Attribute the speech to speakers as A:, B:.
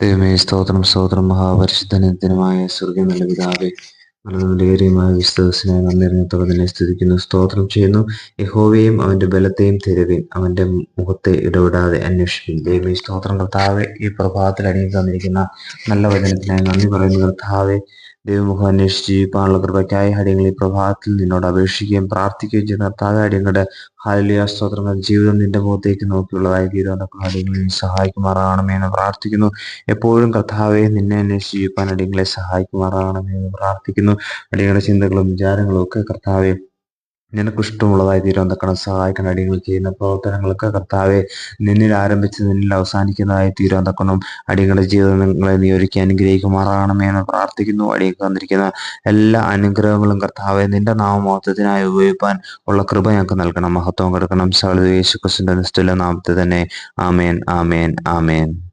A: ദൈവമേ സ്തോത്രം സ്തോത്രം. മഹാപരിശുദ്ധനത്തിനുമായ സ്വർഗം നല്ല പിതാവെ നല്ലതുലേറിയുമായ വിശ്വാസനായ നന്ദിരങ്ങത്തോടെ തന്നെ സ്തുതിക്കുന്നു സ്തോത്രം ചെയ്യുന്നു. യഹോവയും അവന്റെ ബലത്തെയും തിരവിൻ അവന്റെ മുഖത്തെ ഇടപെടാതെ അന്വേഷിക്കും ദൈവമേ സ്തോത്രം കർത്താവെ ഈ പ്രഭാതത്തിൽ അണിയിൽ തന്നിരിക്കുന്ന നല്ല വചനത്തിനായി നന്ദി പറയുന്നു കർത്താവെ. ദൈവമുഖം അന്വേഷിച്ച് ജീവിക്കാനുള്ള കൃപയ്ക്കായി അടിയങ്ങൾ ഈ പ്രഭാതത്തിൽ നിന്നോട് അപേക്ഷിക്കുകയും പ്രാർത്ഥിക്കുകയും ചെയ്യുന്ന കർത്താവെ അടിയങ്ങളുടെ ഹാലിയ സ്തോത്രങ്ങൾ ജീവിതം നിന്റെ മുഖത്തേക്ക് നോക്കിയുള്ളതായി തീരുവാനൊക്കെ അടിയങ്ങളെ സഹായിക്കുമാറാകണമേ എന്ന് പ്രാർത്ഥിക്കുന്നു. എപ്പോഴും കർത്താവെ നിന്നെ അന്വേഷിച്ച് ജീവിക്കാൻ അടിയങ്ങളെ സഹായിക്കുമാറാകണമേ എന്ന് പ്രാർത്ഥിക്കുന്നു. അടിയങ്ങളുടെ ചിന്തകളും വിചാരങ്ങളും ഒക്കെ കർത്താവെ നിനക്ക് ഇഷ്ടമുള്ളതായി തീരാൻ തക്കണം സഹായിക്കണം അടിയങ്ങൾ ചെയ്യുന്ന പ്രവർത്തനങ്ങൾക്ക് കർത്താവെ നിന്നിൽ ആരംഭിച്ച് നിന്നിൽ അവസാനിക്കുന്നതായി തീരുവാൻ തക്കണം അടിയങ്ങളുടെ ജീവിതം നിങ്ങളെ നിയോഗിക്കാൻ അനുഗ്രഹിക്കുമാറാകണമേ എന്ന് പ്രാർത്ഥിക്കുന്നു. അടിയങ്ങൾക്ക് തന്നിരിക്കുന്ന എല്ലാ അനുഗ്രഹങ്ങളും കർത്താവെ നിന്റെ നാമമഹത്വത്തിനായി ഉപയോഗിക്കാൻ ഉള്ള കൃപ ഞങ്ങൾക്ക് നൽകണം. മഹത്വം കൊടുക്കണം. സകല യേശു ക്രിസ്തുവിന്റെ നിസ്തുല നാമത്തെ തന്നെ ആമേൻ ആമേൻ ആമേൻ.